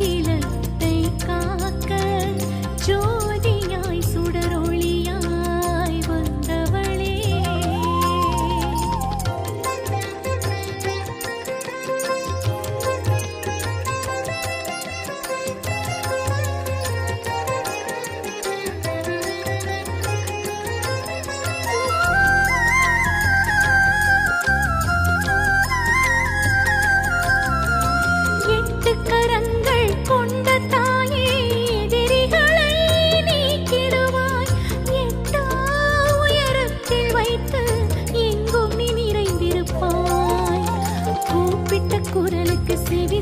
ile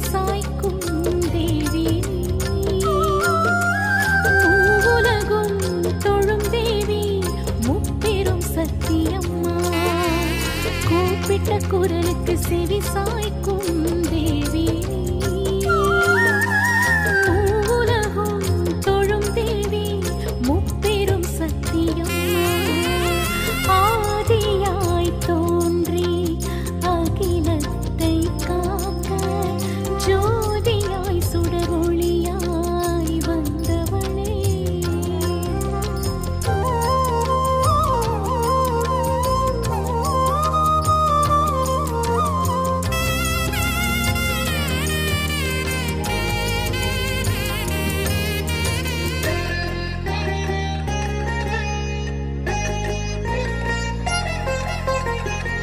சாய்க்கும்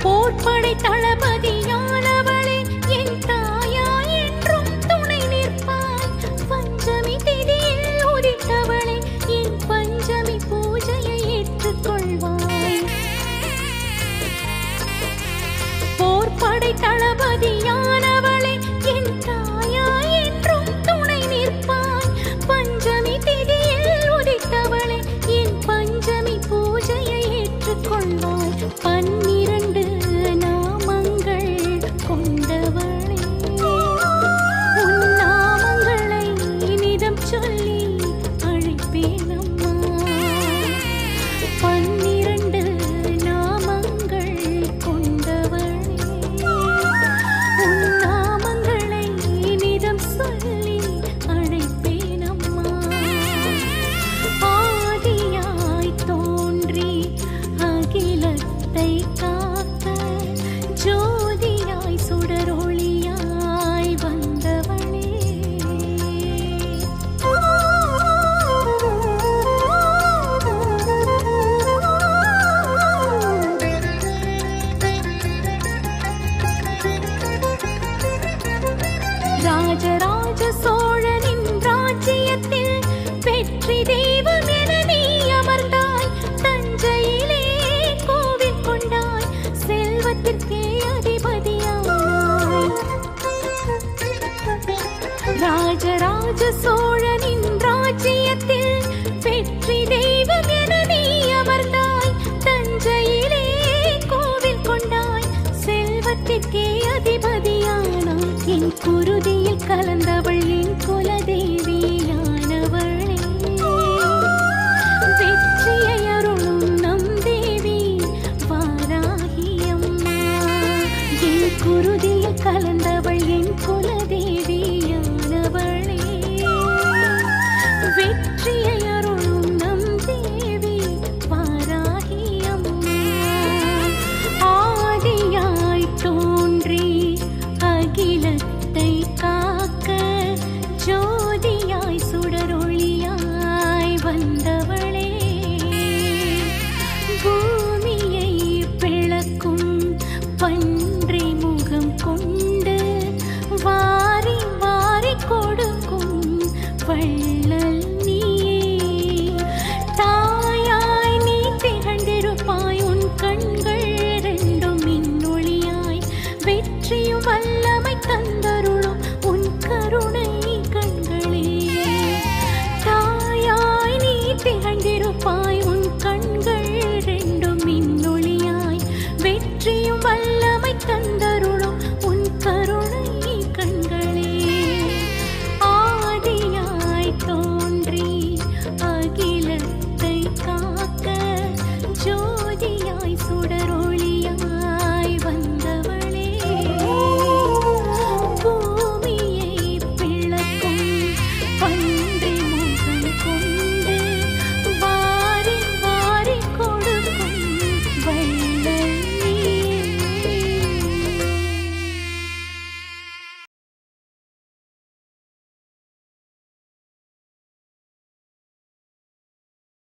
போர்படை தளபதியான குருதியில் கலந்தவள் என் குலதேவி. quay lấy